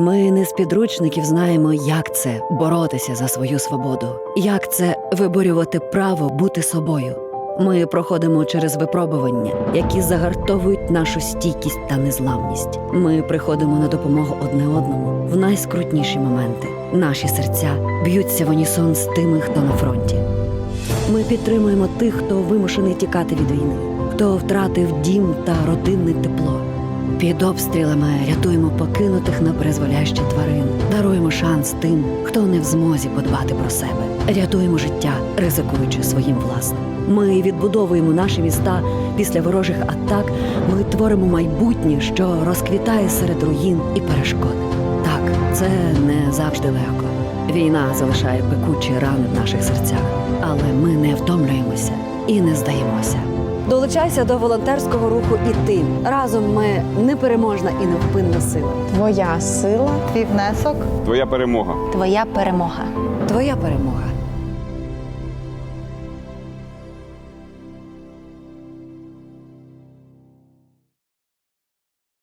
Ми не з підручників знаємо, як це боротися за свою свободу, як це виборювати право бути собою. Ми проходимо через випробування, які загартовують нашу стійкість та незламність. Ми приходимо на допомогу одне одному в найскрутніші моменти. Наші серця б'ються в унісон з тими, хто на фронті. Ми підтримуємо тих, хто вимушений тікати від війни, хто втратив дім та родинне тепло. Під обстрілами рятуємо покинутих на призволяще тварин, даруємо шанс тим, хто не в змозі подбати про себе, рятуємо життя, ризикуючи своїм власним. Ми відбудовуємо наші міста після ворожих атак. Ми творимо майбутнє, що розквітає серед руїн і перешкод. Так, це не завжди легко. Війна залишає пекучі рани в наших серцях, але ми не втомлюємося і не здаємося. Долучайся до волонтерського руху і ти. Разом ми непереможна і невпинна сила. Твоя сила, Твій внесок Твоя перемога. Твоя перемога. Твоя перемога.